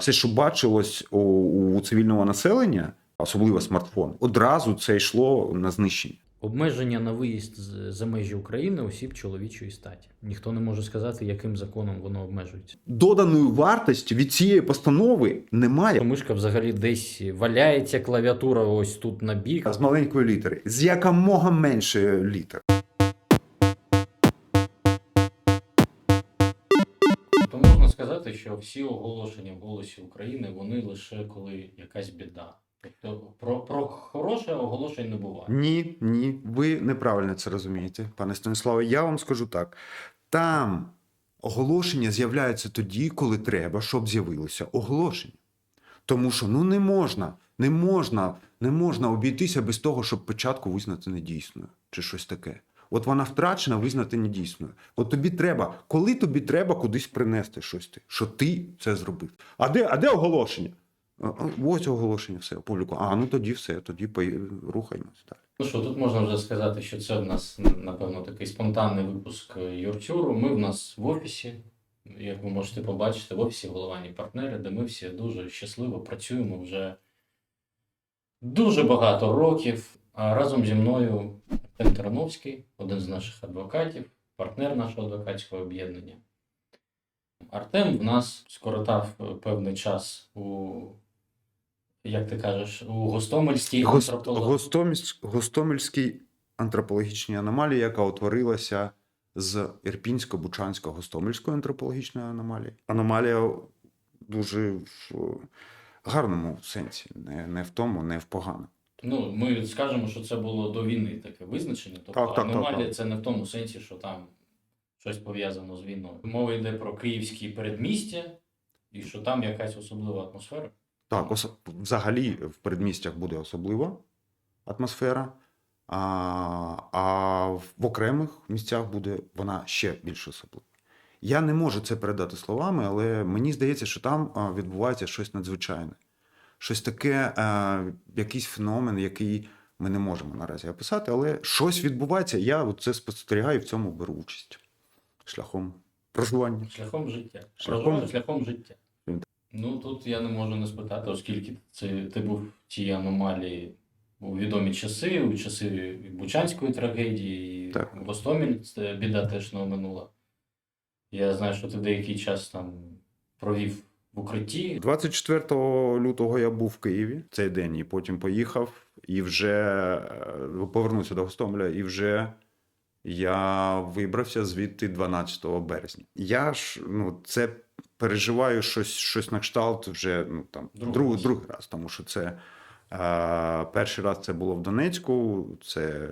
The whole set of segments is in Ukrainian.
Все, що бачилось у, у цивільного населення, особливо смартфон, одразу це йшло на знищення. Обмеження на виїзд за межі України осіб чоловічої статі. Ніхто не може сказати, яким законом воно обмежується. Доданої вартості від цієї постанови немає. Мишка взагалі десь валяється клавіатура ось тут на бік. З маленької літери, з якомога менше літер. Сказати, що всі оголошення в голосі України вони лише коли якась біда. Тобто про, про хороше оголошень не буває. Ні, ні, ви неправильно це розумієте, пане Станіславе. Я вам скажу так: там оголошення з'являються тоді, коли треба, щоб з'явилося оголошення. Тому що ну не можна, не можна, не можна обійтися без того, щоб початку визнати недійсною чи щось таке. От вона втрачена, визнати недійсною. От тобі треба, коли тобі треба кудись принести щось, ти, що ти це зробив. А де, а де оголошення? Ось оголошення, все, опублікувано. А ну тоді все, тоді рухаємось далі. Ну що, тут можна вже сказати, що це в нас, напевно, такий спонтанний випуск Юртюру. Ми в нас в офісі, як ви можете побачити, в офісі головані партнери, де ми всі дуже щасливо працюємо вже дуже багато років. А разом зі мною Артем Тарановський, один з наших адвокатів, партнер нашого адвокатського об'єднання. Артем в нас скоротав е, певний час у, як ти кажеш, у Гостомельській Гос- антрополог- Гостомельсь- Гостомельській антропологічній аномалії, яка утворилася з Ірпінсько-Бучансько-Гостомельської антропологічної аномалії. Аномалія дуже в гарному сенсі, не, не в тому, не в поганому. Ну, ми скажемо, що це було до війни таке визначення. Тобто Так, так, так, аномалія так. це не в тому сенсі, що там щось пов'язано з війною. Мова йде про київські передмістя, і що там якась особлива атмосфера. Так, ос- взагалі в передмістях буде особлива атмосфера, а, а в окремих місцях буде вона ще більш особлива. Я не можу це передати словами, але мені здається, що там відбувається щось надзвичайне. Щось таке, а, якийсь феномен, який ми не можемо наразі описати, але щось відбувається. Я це спостерігаю і в цьому беру участь шляхом проживання. Шляхом життя. Шляхом- Шляхом, життя. Ну тут я не можу не спитати, оскільки це, ти був в цій аномалії у відомі часи, у часи Бучанської трагедії, і Так. Гостомель, це біда теж не оминула. Я знаю, що ти деякий час там провів в укритті. 24 лютого я був в Києві цей день, і потім поїхав, і вже е, повернувся до Гостомеля, і вже я вибрався звідти 12 березня. Я ж ну, це переживаю щось, щось на кшталт вже ну, там, Другий другий, раз. другий раз, тому що це е, перший раз це було в Донецьку, це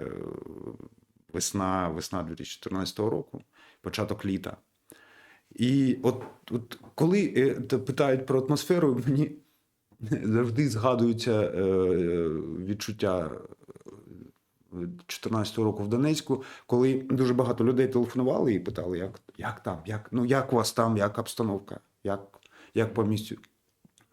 весна, весна 2014 року, початок літа. І от, от коли е, питають про атмосферу, мені завжди згадуються е, е, відчуття 2014 року в Донецьку, коли дуже багато людей телефонували і питали, як, як там, як, ну, як у вас там, як обстановка, як, як по місцю.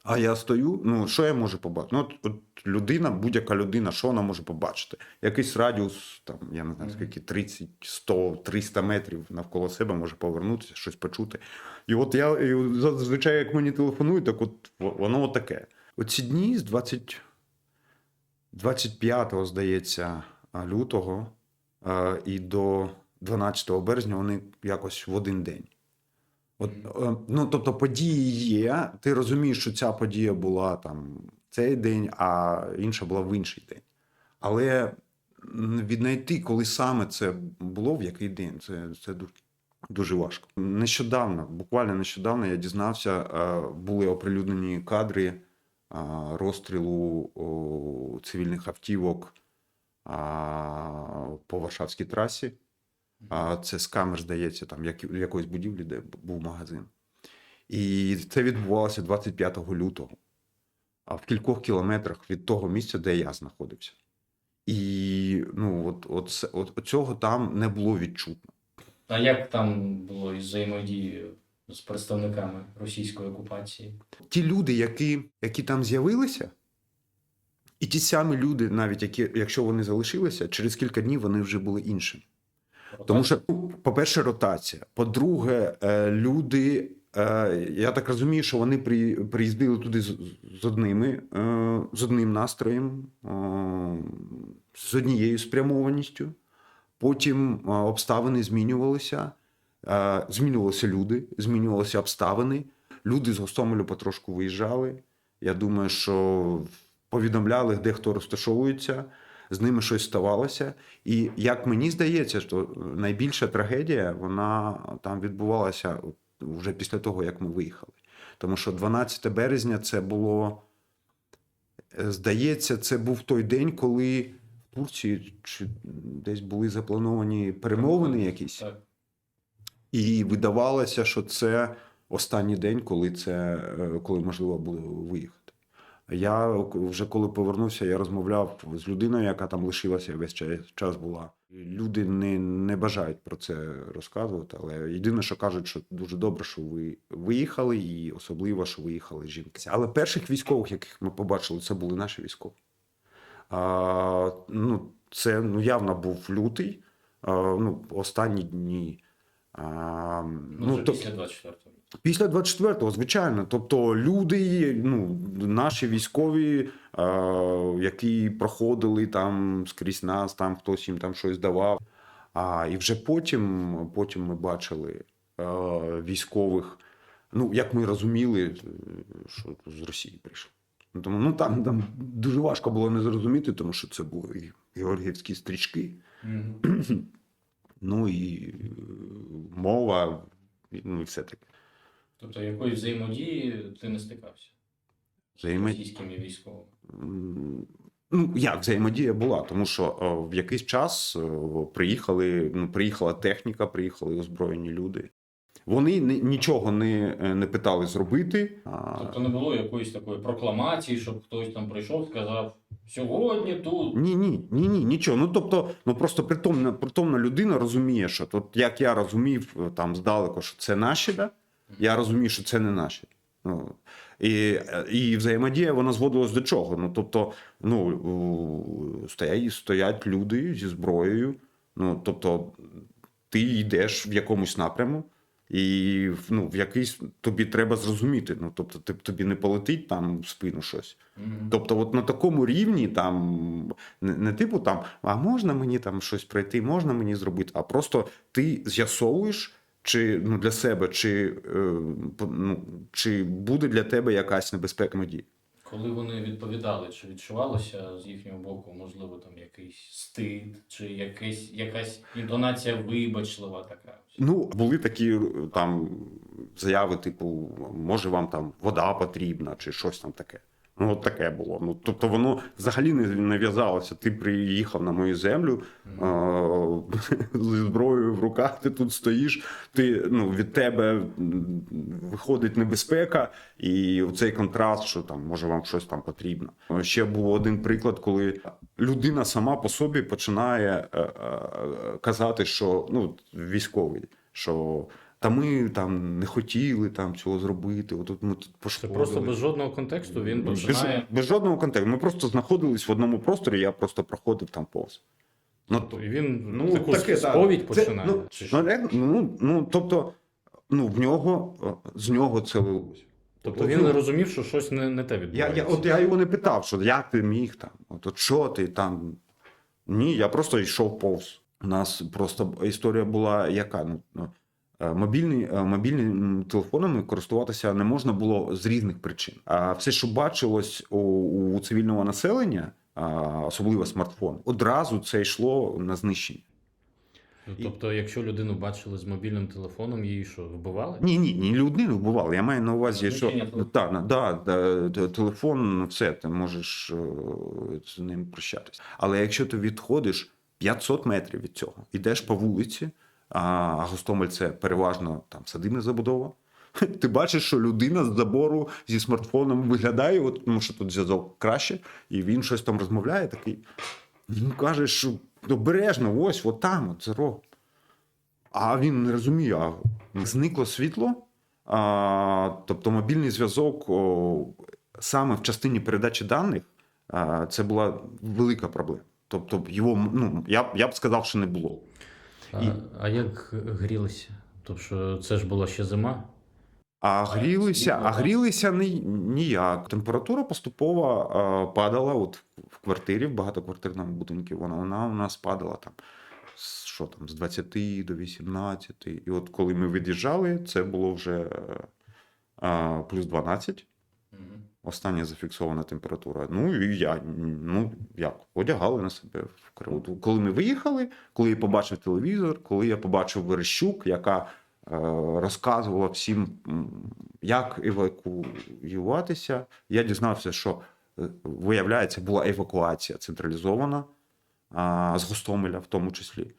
А я стою, ну що я можу побачити? Ну, от, от людина, будь-яка людина, що вона може побачити? Якийсь радіус, там, я не знаю, скільки 30, 100, 300 метрів навколо себе може повернутися, щось почути. І от я і зазвичай, як мені телефонують, так от воно таке. Оці дні з 20, 25, здається, лютого і до 12 березня вони якось в один день. От, е, ну, тобто події є, ти розумієш, що ця подія була там цей день, а інша була в інший день. Але віднайти, коли саме це було, в який день, це, це дуже, дуже важко. Нещодавно, буквально нещодавно я дізнався, е, були оприлюднені кадри е, розстрілу цивільних автівок по Варшавській трасі. А це з камер, здається, там як, якоїсь будівлі, де був магазин. І це відбувалося 25 лютого, а в кількох кілометрах від того місця, де я знаходився. І ну, от, от, от, от цього там не було відчутно. А як там було із взаємодією з представниками російської окупації? Ті люди, які, які там з'явилися, і ті самі люди, навіть які, якщо вони залишилися, через кілька днів вони вже були іншими. Тому що, по-перше, ротація. По-друге, е, люди Е, я так розумію, що вони приїздили туди з, одними, е, з одним настроєм, з однією спрямованістю. Потім обставини змінювалися, змінювалися люди, змінювалися обставини. Люди з Гостомелю потрошку виїжджали. Я думаю, що повідомляли, де хто розташовується, з ними щось ставалося. І як мені здається, що найбільша трагедія вона там відбувалася вже після того, як ми виїхали. Тому що 12 березня це було, е, здається, це був той день, коли в Турції чи десь були заплановані перемовини якісь. І видавалося, що це останній день, коли це е, коли можливо буде виїхати. Я вже коли повернувся, я розмовляв з людиною, яка там лишилася весь ча- час була. Люди не, не бажають про це розказувати, але єдине, що кажуть, що дуже добре, що ви виїхали, і особливо, що виїхали жінки. Але перших військових, яких ми побачили, це були наші військові. А, ну, це ну, явно був лютий, а, ну, останні дні. А, Ну, вже то- після 24-го. Після 24-го, звичайно. Тобто люди, ну, наші військові, е, які проходили там скрізь нас, там хтось їм там щось давав. А, і вже потім, потім ми бачили е, військових, ну, як ми розуміли, що з Росії прийшли. Ну, Тому ну, там, там дуже важко було не зрозуміти, тому що це були георгіївські стрічки. Мгм. Ну і е, мова, ну і все таке. Тобто якоїсь взаємодії ти не стикався з Взаємо- російськими військовими. Ну, як взаємодія була, тому що о, в якийсь час о, приїхали, ну, приїхала техніка, приїхали озброєні люди. Вони нічого не, е, не питали зробити. Тобто не було якоїсь такої прокламації, щоб хтось там прийшов, сказав: сьогодні тут. Ні, ні, ні, ні, нічого. Ну тобто, ну просто притомна, притомна людина розуміє, що тут, як я розумів е, там здалеку, що це наші, да? Я розумію, що це не наші. Ну, і, і взаємодія вона зводилась до чого? Ну, тобто, ну, стоять, стоять люди зі зброєю. Ну, тобто, ти йдеш в якомусь напряму, і ну, в якийсь тобі треба зрозуміти. Ну, тобто, ти- тобі не полетить там в спину щось. Мгм. Тобто, от на такому рівні, там не, не типу там, а можна мені там щось пройти, можна мені зробити, а просто ти з'ясовуєш, чи ну для себе, чи, е, ну, чи буде для тебе якась небезпека надії. Коли вони відповідали, чи відчувалося з їхнього боку, можливо, там якийсь стид, чи якийсь, якась інтонація вибачлива така. Ну, були такі е, там заяви, типу, може вам там вода потрібна, чи щось там таке. Ну, от таке було. Ну, тобто воно взагалі не, не в'язалося. Ти приїхав на мою землю зі зброєю в руках, ти тут стоїш, ти, ну, від тебе виходить небезпека, і цей контраст, що там може вам щось там потрібно. Ще був один приклад, коли людина сама по собі починає е, е, казати, що ну, військовий, що. Та ми там не хотіли там цього зробити. Отут ми тут Це просто без жодного контексту він починає. без жодного контексту. Ми просто знаходились в одному просторі, я просто проходив там повз. Ну, Тобто, і він ну, таку таке, сповідь так. Це, починає. ну, чи що? ну, ну, ну, тобто, ну, в нього, з нього це лилось. Тобто От, він ну, розумів, що щось не, не те відбувається. я, от я його не питав, що як ти міг там, от, от що ти там. Ні, я просто йшов повз. У нас просто історія була яка? Ну, ну, е, Мобільні, е, мобільними телефонами користуватися не можна було з різних причин. А все, що бачилось у, у цивільного населення, особливо смартфон, одразу це йшло на знищення. Ну, Тобто, якщо людину бачили з мобільним телефоном, її що, вбивали? Ні, ні, ні людину вбивали. Я маю на увазі, що телефону. да, да, телефон, все, ти можеш е, з ним прощатись. Але якщо ти відходиш 500 метрів від цього, йдеш по вулиці, а Гостомель це переважно там садибна забудова. Ти бачиш, що людина з забору зі смартфоном виглядає, от, тому що тут зв'язок краще, і він щось там розмовляє, такий. Він каже, що обережно, ось, от там, от за. А він не розуміє, а зникло світло, а, тобто мобільний зв'язок о, саме в частині передачі даних а, це була велика проблема. Тобто його, ну, я, я б сказав, що не було. А, а як грілися? Тобто, що це ж була ще зима. А грілися, а грілися ні, ніяк. Температура поступово е, падала от в квартирі, в багатоквартирному будинку. Вона, вона у нас падала там, з- що там, з 20 до 18. І от коли ми від'їжджали, це було вже е, е, плюс 12. Мгм. Остання зафіксована температура. Ну і я ну як одягали на себе в кривоту. Коли ми виїхали, коли я побачив телевізор, коли я побачив Верещук, яка е, розказувала всім, як евакуюватися, я дізнався, що е, виявляється, була евакуація централізована а, з Гостомеля, в тому числі.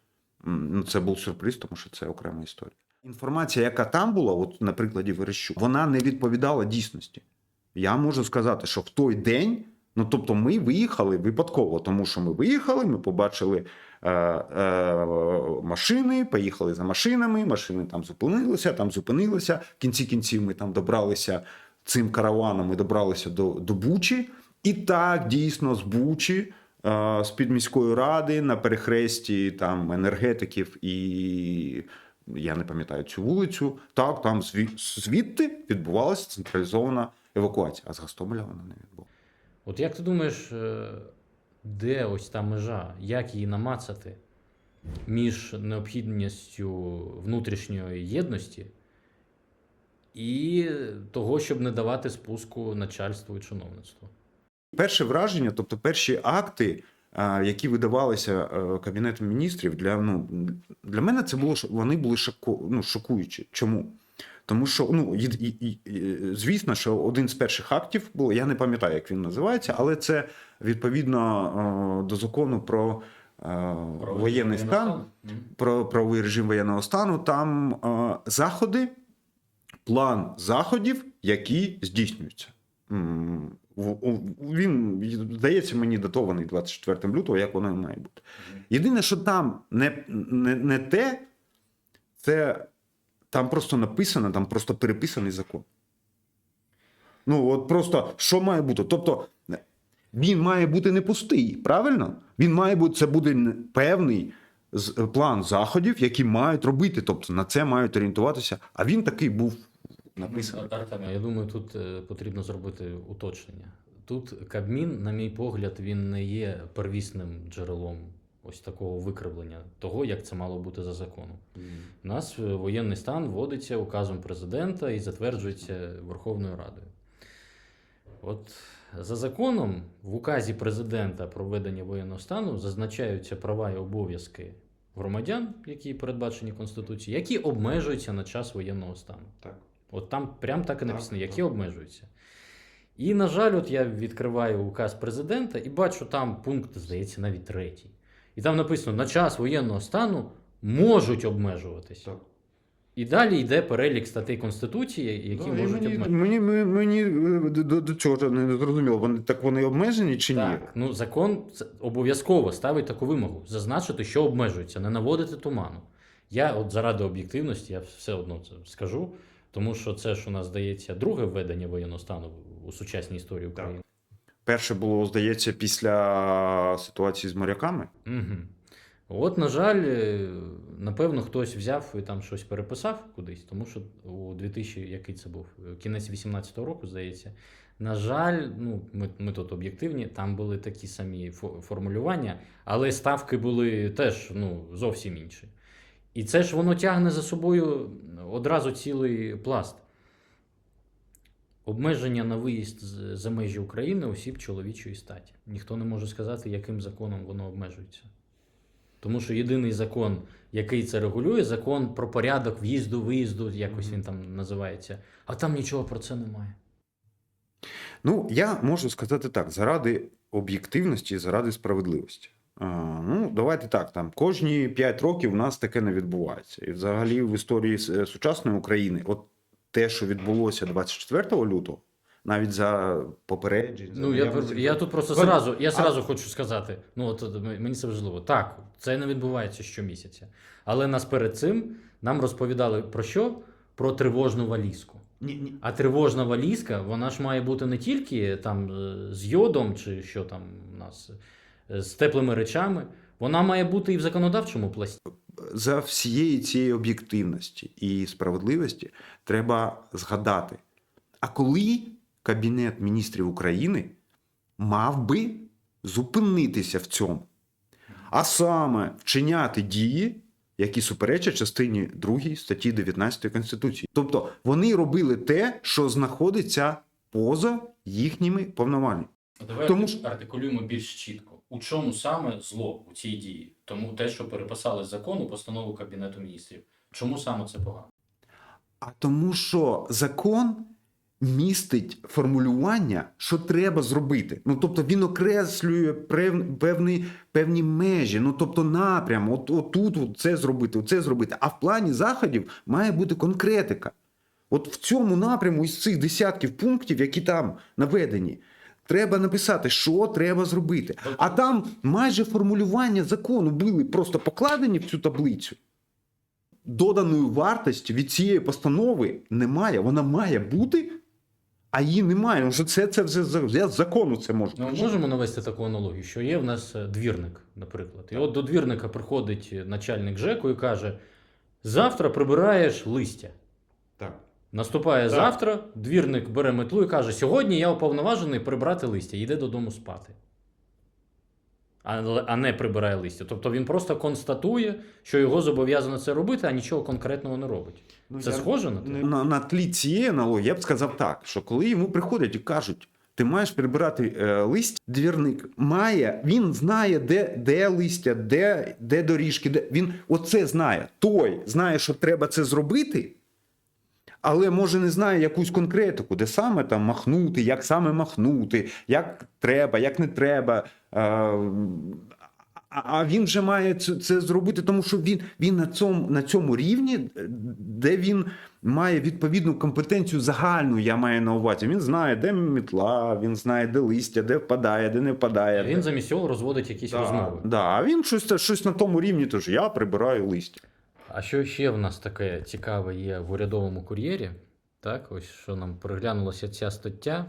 Ну, це був сюрприз, тому що це окрема історія. Інформація, яка там була, от на прикладі Верещук, вона не відповідала дійсності. Я можу сказати, що в той день, ну тобто, ми виїхали випадково, тому що ми виїхали, ми побачили е, е, машини, поїхали за машинами, машини там зупинилися, там зупинилися. В кінці кінців ми там добралися цим караваном, ми добралися до, до Бучі. І так дійсно з Бучі, е, з під міської ради на перехресті там енергетиків і. Я не пам'ятаю цю вулицю. Так, там зві- звідти відбувалася централізована евакуація, а з Гостомеля вона не відбувалася. От як ти думаєш, е, де ось та межа, як її намацати між необхідністю внутрішньої єдності і того, щоб не давати спуску начальству і чиновництву? Перше враження, тобто перші акти, які видавалися е, Кабінетом міністрів, для, ну, для мене це було вони були шоку, ну, шокуючі. Чому? Тому що, ну, і, і, і, і, звісно, що один з перших актів було, я не пам'ятаю, як він називається, але це відповідно е, до закону про, е, воєнний стан про правовий режим воєнного стану, там е, заходи, план заходів, які здійснюються. Він, здається, мені датований 24 лютого, як воно і має бути. Єдине, що там не, не, не те, це там просто написано, там просто переписаний закон. Ну, от просто що має бути? Тобто, він має бути не пустий, правильно? Він має бути, це буде певний план заходів, які мають робити. Тобто на це мають орієнтуватися. А він такий був написаний. Я думаю, тут е, потрібно зробити уточнення. Тут Кабмін, на мій погляд, він не є первісним джерелом ось такого викривлення того, як це мало бути за законом. У нас е, воєнний стан вводиться указом президента і затверджується Верховною Радою. От за законом в указі президента про введення воєнного стану зазначаються права і обов'язки громадян, які передбачені Конституцією, які обмежуються на час воєнного стану. Так. От там прям так і Так, написано, які так. обмежуються. І, на жаль, от я відкриваю указ президента і бачу там пункт, здається, навіть третій. І там написано: на час воєнного стану можуть обмежуватися. Так. І далі йде перелік статей Конституції, які Да, можуть мені, обмежувати. мені, мені, мені е, до, до, цього не зрозуміло. Вони так вони обмежені чи ні? Так, ну закон обов'язково ставить таку вимогу: зазначити, що обмежується, не наводити туману. Я, от заради об'єктивності, я все одно це скажу, тому що це ж у нас здається друге введення воєнного стану у сучасній історії України. Перше було, здається, після ситуації з моряками. Угу. От, на жаль, е, напевно, хтось взяв і там щось переписав кудись, тому що у 2000, який це був, Е, кінець 18-го року, здається. На жаль, ну, ми, ми тут об'єктивні, там були такі самі формулювання, але ставки були теж ну, зовсім інші. І це ж воно тягне за собою одразу цілий пласт. Обмеження на виїзд за межі України осіб чоловічої статі. Ніхто не може сказати, яким законом воно обмежується. Тому що єдиний закон, який це регулює, закон про порядок в'їзду, виїзду, якось він там називається. А там нічого про це немає. Ну, я можу сказати так: заради об'єктивності, заради справедливості. А, ну, давайте так. Там кожні 5 років у нас таке не відбувається. І взагалі в історії е, сучасної України, от те, що відбулося 24 лютого, навіть за попереджень. за Ну, я, я тут просто зразу, я а- зразу хочу сказати: ну, от, мені це важливо. Так, це не відбувається щомісяця. Але нас перед цим нам розповідали про що? Про тривожну валізку. Ні, ні. А тривожна валізка, вона ж має бути не тільки там е, з йодом, чи що там у нас е, з теплими речами. Вона має бути і в законодавчому пласті. За всієї цієї об'єктивності і справедливості треба згадати. А коли Кабінет міністрів України мав би зупинитися в цьому, а саме вчиняти дії, які суперечать частині 2 статті 19 Конституції. Тобто вони робили те, що знаходиться поза їхніми повноваженнями. Давай Тому артикулюємо більш чітко. У чому саме зло у цій дії? Тому те, що переписали з закону, постанову Кабінету міністрів. Чому саме це погано? А тому, що закон містить формулювання, що треба зробити. Ну тобто він окреслює певні, певні межі, ну тобто напрям, от, отут от це зробити, це зробити. А в плані заходів має бути конкретика. От в цьому напряму із цих десятків пунктів, які там наведені, треба написати, що треба зробити. А там майже формулювання закону були просто покладені в цю таблицю. Доданої вартості від цієї постанови немає. Вона має бути, а її немає. Що це, це вже з я з закону це можу. Ну, ми можемо навести таку аналогію, що є в нас е, двірник, наприклад. І от до двірника приходить начальник ЖЕКу і каже: завтра прибираєш листя. Наступає Так. завтра, двірник бере метлу і каже: Сьогодні я уповноважений прибрати листя, йде додому спати. А, а не прибирає листя. Тобто він просто констатує, що його зобов'язано це робити, а нічого конкретного не робить. Ну, це я- схоже на те? На, на тлі цієї аналогії я б сказав так, що коли йому приходять і кажуть, ти маєш прибирати е, листя, двірник має, він знає, де, де листя, де, де доріжки, де він оце знає. Той знає, що треба це зробити, але може не знає якусь конкретику, де саме там махнути, як саме махнути, як треба, як не треба. Е, а- він вже має це, зробити, тому що він, він на, цьому, на цьому рівні, де він має відповідну компетенцію загальну, я маю на увазі. Він знає, де мітла, він знає, де листя, де впадає, де не впадає. Він замість цього розводить якісь да, розмови. Да, а він щось, щось на тому рівні, тож я прибираю листя. А що ще в нас таке цікаве є в урядовому кур'єрі? Так, ось що нам переглянулася ця стаття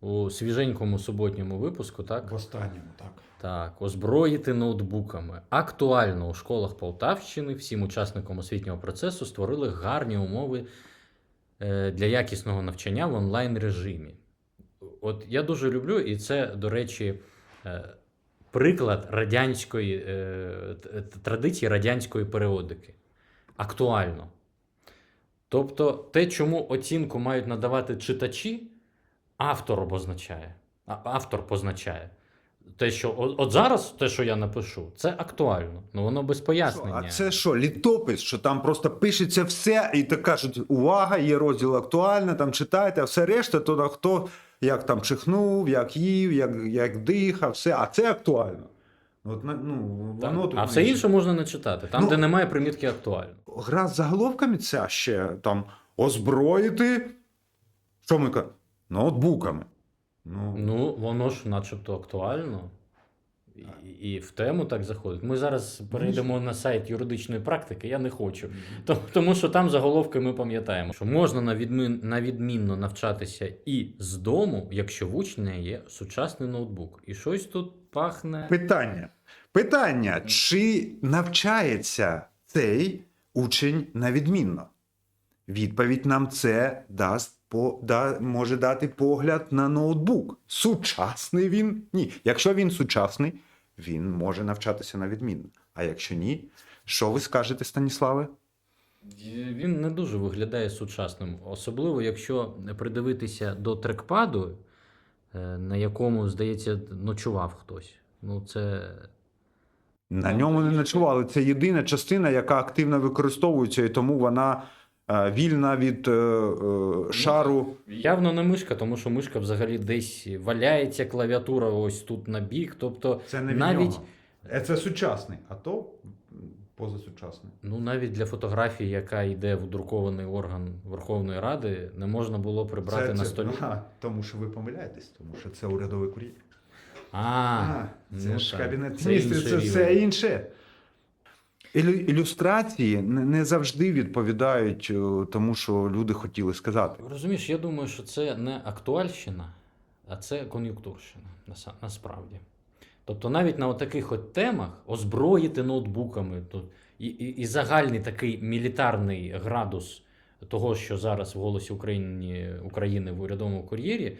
у свіженькому суботньому випуску, так? В останньому, так. Так, озброїти ноутбуками. Актуально у школах Полтавщини всім учасникам освітнього процесу створили гарні умови е, для якісного навчання в онлайн режимі. От я дуже люблю, і це, до речі, е, приклад радянської е, традиції радянської періодики. Актуально. Тобто, те, чому оцінку мають надавати читачі, автор обозначає. Автор позначає. Те, що от, от зараз, те, що я напишу, це актуально. Ну воно без пояснення. А це що, літопис, що там просто пишеться все, і так кажуть, увага, є розділ актуально, там читайте, а все решта, то хто як там чихнув, як їв, як, як дихав, все, а це актуально. От, ну, воно тут а все не- інше можна не читати. Там, Ну, де немає примітки актуально. Гра з заголовками ця ще там озброїти. Що ми кажемо? Ноутбуками. Ну, Ну, воно ж начебто актуально. І, і в тему так заходить. Ми зараз перейдемо на сайт юридичної практики, я не хочу. Тому, тому що там заголовки ми пам'ятаємо, що можна на, відмін, на відмінно навчатися і з дому, якщо в учня є сучасний ноутбук. І щось тут пахне. Питання. Питання: чи навчається цей учень на відмінно? Відповідь нам це дасть по, да, може дати погляд на ноутбук. Сучасний він? Ні. Якщо він сучасний, він може навчатися на відмінно. А якщо ні, що ви скажете, Станіславе? Він не дуже виглядає сучасним, особливо якщо придивитися до трекпаду, е, на якому, здається, ночував хтось. Ну, це На ньому не ночували. Це єдина частина, яка активно використовується, і тому вона е, вільна від е, е, шару. явно не мишка, тому що мишка взагалі десь валяється, клавіатура ось тут на бік. Тобто, Це не від навіть, нього. Е, Це сучасний, а то позасучасний. ну, навіть для фотографії, яка йде в друкований орган Верховної Ради, не можна було прибрати це, на це- столі. А, тому що ви помиляєтесь, тому що це урядовий кур'єр. А, це ну ж так, кабінет це міністрів, це все інше. Ілю- Ілюстрації не завжди відповідають е, тому, що люди хотіли сказати. Розумієш, я думаю, що це не актуальщина, а це кон'юнктурщина насправді. Тобто навіть на таких от темах озброїти ноутбуками. То і, і, і загальний такий мілітарний градус того, що зараз в голосі України, України в урядовому кур'єрі,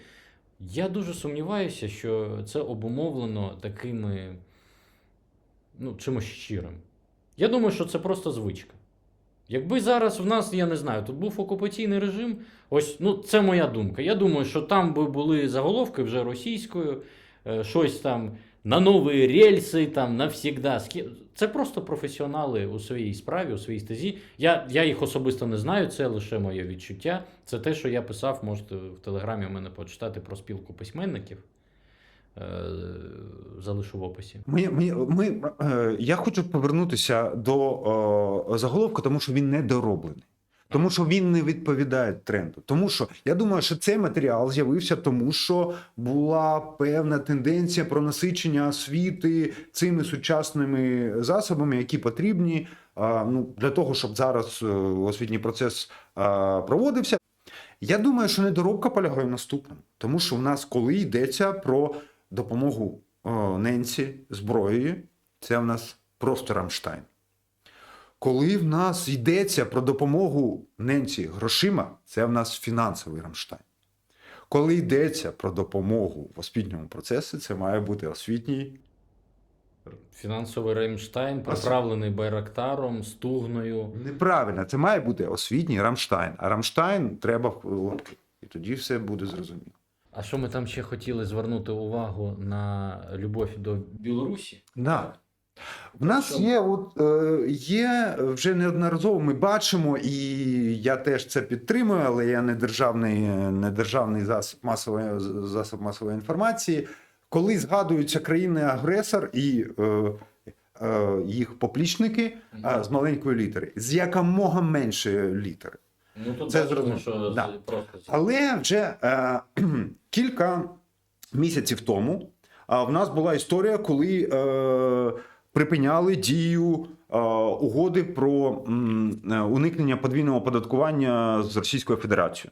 я дуже сумніваюся, що це обумовлено такими ну, чимось щирим. Я думаю, що це просто звичка. Якби зараз в нас, я не знаю, тут був окупаційний режим, ось ну це моя думка. Я думаю, що там би були заголовки вже російською, е, щось там на нові рельси, там навсігда. Це просто професіонали у своїй справі, у своїй стезі. Я, я їх особисто не знаю, це лише моє відчуття. Це те, що я писав, можете в телеграмі у мене почитати про спілку письменників. Е, Залишу в описі. Ми, ми, ми, е, я хочу повернутися до е, заголовку, тому що він недороблений. Тому що він не відповідає тренду. Тому що я думаю, що цей матеріал з'явився тому, що була певна тенденція про насичення освіти цими сучасними засобами, які потрібні а, ну, для того, щоб зараз освітній процес а, проводився. Я думаю, що недоробка полягає в наступному, тому що в нас, коли йдеться про допомогу о, ненці зброєю, це в нас просто Рамштайн. Коли в нас йдеться про допомогу ненці грошима, це в нас фінансовий Рамштайн. Коли йдеться про допомогу в освітньому процесі, це має бути освітній. Фінансовий Реймштайн, приправлений Байрактаром, Стугною. Неправильно, це має бути освітній Рамштайн. А Рамштайн треба в лапки. І тоді все буде зрозуміло. А що ми там ще хотіли звернути увагу на любов до Білорусі. Да. В нас є, от, е, є вже неодноразово, ми бачимо, і я теж це підтримую, але я не державний, не державний засіб масової, засіб масової інформації. Коли згадуються країни-агресор і е, е, їх поплічники е, з маленької літери, з якомога менше літери. Ну тут Це зрозуміло. що Да. просто Але вже е, кілька місяців тому е, в нас була історія, коли е, припиняли дію е, угоди про м, е, уникнення подвійного оподаткування з Російською Федерацією.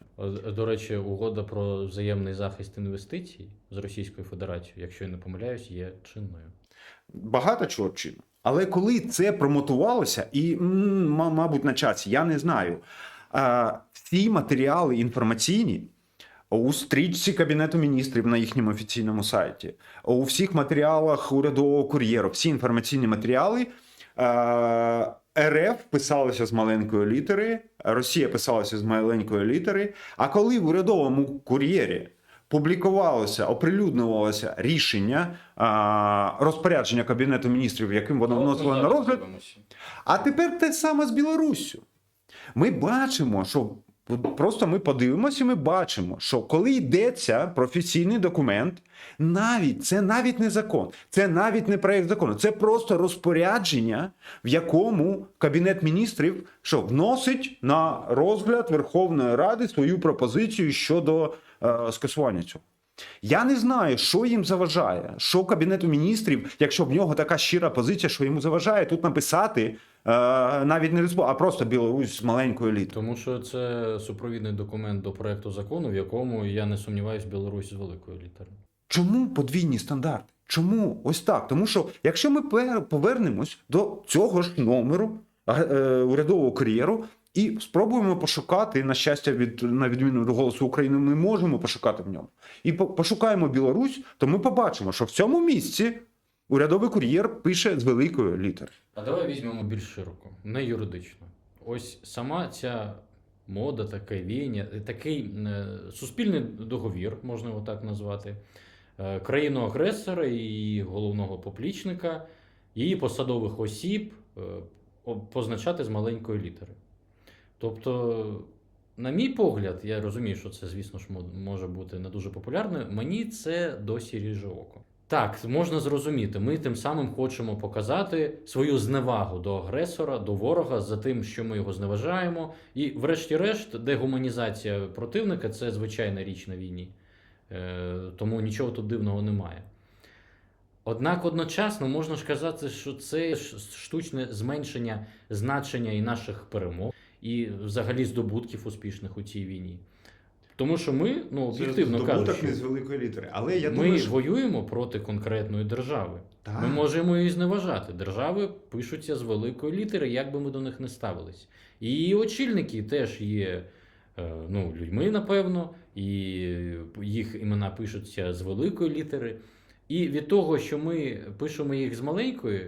До речі, угода про взаємний захист інвестицій з Російською Федерацією, якщо я не помиляюсь, є чинною. Багато чого чинно. Але коли це промотувалося, і, м, ма- мабуть, на часі, я не знаю. Всі матеріали інформаційні у стрічці Кабінету міністрів на їхньому офіційному сайті, у всіх матеріалах урядового кур'єру, всі інформаційні матеріали. РФ писалося з маленької літери, Росія писалася з маленької літери. А коли в урядовому кур'єрі публікувалося, оприлюднювалося рішення розпорядження Кабінету міністрів, яким воно вносило на розгляд, а тепер те саме з Білоруссю. Ми бачимо, що просто ми подивимося, і ми бачимо, що коли йдеться про офіційний документ, навіть це навіть не закон, це навіть не проєкт закону, це просто розпорядження, в якому Кабінет міністрів що вносить на розгляд Верховної Ради свою пропозицію щодо е, скасування цього. Я не знаю, що їм заважає, що кабінету міністрів, якщо в нього така щира позиція, що йому заважає тут написати навіть не республіка, а просто Білорусь з маленькою літерою. Тому що це супровідний документ до проекту закону, в якому я не сумніваюся, Білорусь з великої літери. Чому подвійні стандарти? Чому ось так? Тому що якщо ми повернемось до цього ж номеру е, е, урядового кар'єру і спробуємо пошукати, на щастя, від на відміну від голосу України, ми можемо пошукати в ньому. І пошукаємо Білорусь, то ми побачимо, що в цьому місці урядовий кур'єр пише з великої літери. А давай візьмемо більш широко, не юридично. Ось сама ця мода, таке віяння, такий е, суспільний договір, можна його так назвати, е, країну-агресора і її головного поплічника, її посадових осіб е, позначати з маленької літери. Тобто, на мій погляд, я розумію, що це, звісно ж, може бути не дуже популярною. Мені це досі ріже око. Так, можна зрозуміти. Ми тим самим хочемо показати свою зневагу до агресора, до ворога за тим, що ми його зневажаємо. І, врешті-решт, дегуманізація противника це звичайна річ на війні. Е, тому нічого тут дивного немає. Однак одночасно можна ж казати, що це штучне зменшення значення і наших перемог, і взагалі здобутків успішних у цій війні. Тому що ми, ну об'єктивно кажучи, не з великої літери. Але я ми що... воюємо проти конкретної держави. Так. Ми можемо її зневажати. Держави пишуться з великої літери, як би ми до них не ставились. І очільники теж є е, ну, людьми, напевно, і їх імена пишуться з великої літери. І від того, що ми пишемо їх з маленької,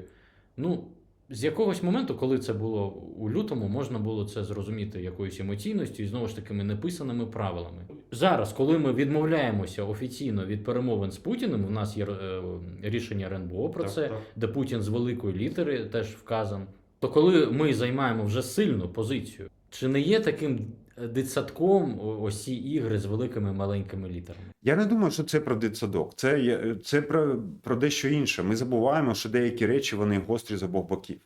ну. З якогось моменту, коли це було у лютому, можна було це зрозуміти якоюсь емоційністю і знову ж такими неписаними правилами. Зараз, коли ми відмовляємося офіційно від перемовин з Путіним, у нас є е, рішення РНБО про Так, це, так. де Путін з великої літери теж вказан. То коли ми займаємо вже сильну позицію, чи не є таким дитсадком о- ось ці ігри з великими маленькими літерами? Я не думаю, що це про дитсадок. Це, це про, про дещо інше. Ми забуваємо, що деякі речі вони гострі з обох боків.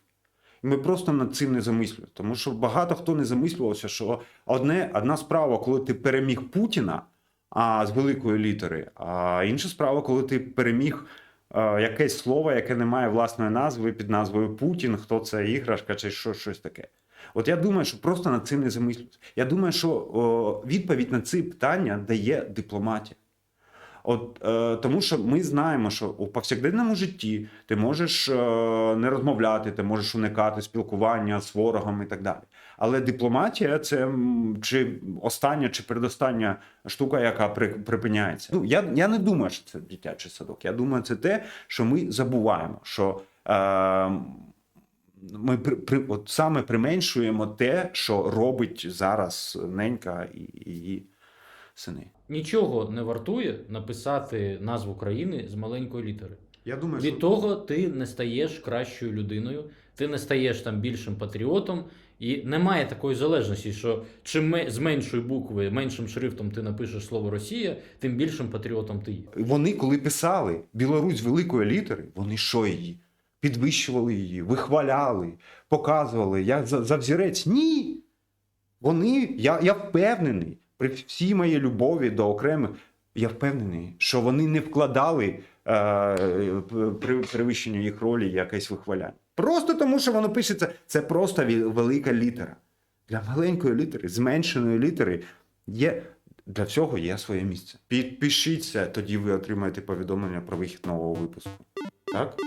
І ми просто над цим не замислюємо. Тому що багато хто не замислювався, що одне, одна справа, коли ти переміг Путіна а, з великої літери, а інша справа, коли ти переміг якесь слово, яке не має власної назви під назвою Путін, хто це іграшка чи що, щось таке. От я думаю, що просто над цим не замислюються. Я думаю, що о, відповідь на ці питання дає дипломатія. От, е, тому що ми знаємо, що у повсякденному житті ти можеш е, не розмовляти, ти можеш уникати спілкування з ворогом і так далі. Але дипломатія це чи остання, чи передостання штука, яка при, припиняється. Ну, я, я не думаю, що це дитячий садок. Я думаю, це те, що ми забуваємо, що е, ми при, при, от саме применшуємо те, що робить зараз ненька і її сини. Нічого не вартує написати назву країни з маленької літери. Я думаю, Від того ти не стаєш кращою людиною, ти не стаєш там більшим патріотом, і немає такої залежності, що чим ме- з меншої букви, меншим шрифтом ти напишеш слово Росія, тим більшим патріотом ти є. Вони, коли писали Білорусь великої літери, вони що її? Підвищували її, вихваляли, показували як за, за взірець. Ні. Вони, я, я впевнений, при всій моїй любові до окремих, я впевнений, що вони не вкладали е, при перевищенню їх ролі якесь вихваляння. Просто тому, що воно пишеться, це просто велика літера. Для маленької літери, зменшеної літери, є для всього є своє місце. Підпишіться, тоді ви отримаєте повідомлення про вихід нового випуску. Так?